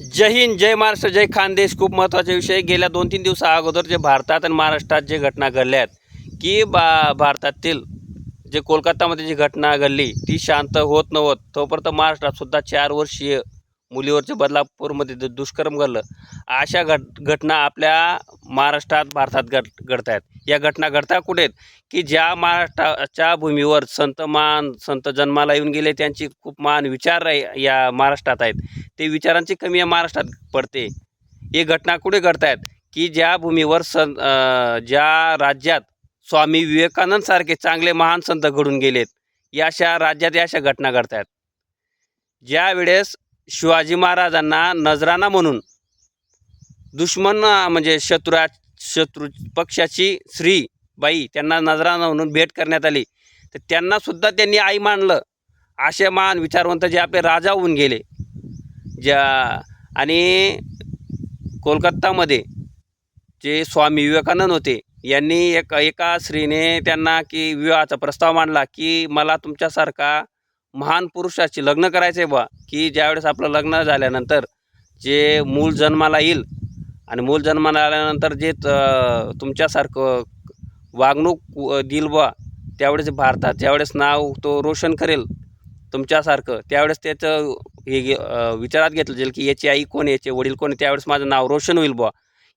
जय हिंद जय महाराष्ट्र जय खानदेश. खूप महत्त्वाचे विषय गेल्या दोन तीन दिवसा अगोदर जे भारतात आणि महाराष्ट्रात जे घटना घडल्या आहेत की बा भारतातील जे कोलकातामध्ये जी घटना घडली ती शांत होत नव्हत तोपर्यंत महाराष्ट्रात सुद्धा चार वर्षीय मुलीवरचे बदलापूरमध्ये जे दुष्कर्म घडलं. अशा घट घटना आपल्या महाराष्ट्रात भारतात घड घडत आहेत या घटना घडता कुठे आहेत? की ज्या महाराष्ट्राच्या भूमीवर संत मान संत जन्माला येऊन गेले त्यांची खूप मान विचार या महाराष्ट्रात आहेत. ते विचारांची कमी या महाराष्ट्रात पडते. हे घटना कुठे घडत आहेत की ज्या भूमीवर सन ज्या राज्यात स्वामी विवेकानंद सारखे चांगले महान संत घडून गेलेत या अशा राज्यात या अशा घटना घडत आहेत ज्या वेळेस शिवाजी महाराजांना नजराना म्हणून दुश्मन म्हणजे शत्रुरा शत्रू पक्षाची स्त्री बाई त्यांना नजराना म्हणून भेट करण्यात आली तर त्यांनासुद्धा त्यांनी आई मानलं. असे महान विचारवंत जे आपले राजा होऊन गेले. ज्या आणि कोलकत्तामध्ये जे स्वामी विवेकानंद होते यांनी एक एका स्त्रीने त्यांना की विवाहाचा प्रस्ताव मांडला की मला तुमच्यासारखा महान पुरुषाची लग्न करायचं आहे बा की ज्यावेळेस आपलं लग्न झाल्यानंतर जे मूल जन्माला येईल आणि मूल जन्माला आल्यानंतर जे त- तुमच्यासारखं वागणूक दिल बा त्यावेळेस भारतात ज्यावेळेस नाव तो रोशन करेल तुमच्यासारखं. त्यावेळेस त्याचं हे विचारात घेतलं जाईल की याची आई कोण याचे वडील कोण त्यावेळेस माझं नाव रोशन होईल बुवा.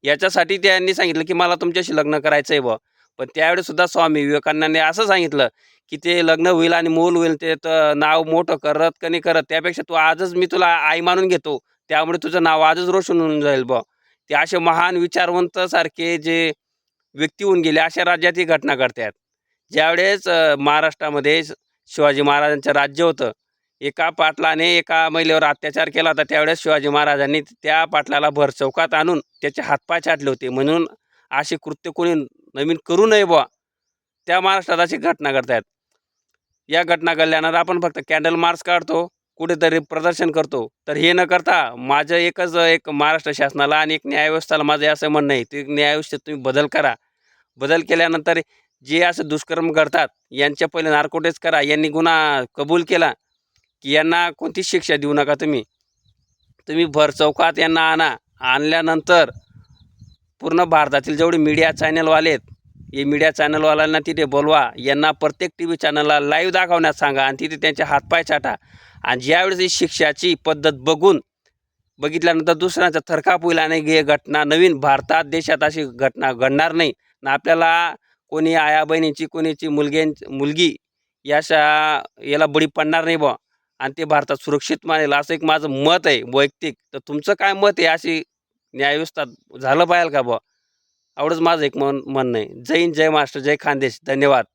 याच्यासाठी त्यांनी सांगितलं की मला तुमच्याशी लग्न करायचं आहे बुवा. पण त्यावेळेस सुद्धा स्वामी विवेकानंदांनी असं सांगितलं की ते लग्न होईल आणि मूल होईल ते तर नाव मोठं करत का करत त्यापेक्षा तू आजच मी तुला आई मानून घेतो. त्यामुळे तुझं नाव आजच रोशन होऊन जाईल बुवा. ते असे महान विचारवंत सारखे जे व्यक्ती होऊन गेले अशा राज्यात ही घटना घडतात. ज्यावेळेस महाराष्ट्रामध्ये शिवाजी महाराजांचं राज्य होतं. एका पाटलाने एका महिलेवर अत्याचार केला होता. त्यावेळेस शिवाजी महाराजांनी त्या पाटलाला भर चौकात आणून त्याचे हातपाय छाटले होते. म्हणून असे कृत्य कोणी नवीन करू नये बुवा. त्या महाराष्ट्रात अशी घटना घडतायत. या घटना घडल्यानंतर आपण फक्त कॅन्डल मार्च काढतो कुठेतरी प्रदर्शन करतो. तर हे न करता माझं एकच एक महाराष्ट्र शासनाला आणि एक न्यायव्यवस्थाला माझं असं म्हणणं आहे. ते न्यायव्यवस्थेत तुम्ही बदल करा. बदल केल्यानंतर जे असं दुष्कर्म घडतात यांच्या पहिले नारकोटेच करा यांनी गुन्हा कबूल केला की यांना कोणतीच शिक्षा देऊ नका तुम्ही. तुम्ही भर चौकात यांना आणा. आणल्यानंतर पूर्ण भारतातील जेवढे मीडिया चॅनलवाले आहेत हे मीडिया चॅनलवाल्यांना तिथे बोलवा. यांना प्रत्येक टी व्ही चॅनलला लाईव्ह दाखवण्यास सांगा आणि तिथे त्यांचे हातपाय छाटा आणि ज्यावेळेस ही शिक्षाची पद्धत बघून बघितल्यानंतर दुसऱ्यांचा थरकाप होईल आणि हे घटना नवीन भारतात देशात अशी घटना घडणार नाही. ना आपल्याला कोणी आया बहिणीची कोणीची मुलग्यां मुलगी याशा याला बळी पडणार नाही बुवा आणि ते भारतात सुरक्षित मानेल असं एक माझं मत आहे वैयक्तिक. तर तुमचं काय मत आहे अशी न्यायव्यवस्था झालं पाहिजे का बुवा एवढंच माझं एक मन म्हणणं आहे. जय हिंद जय महाराष्ट्र जय खानदेश. धन्यवाद.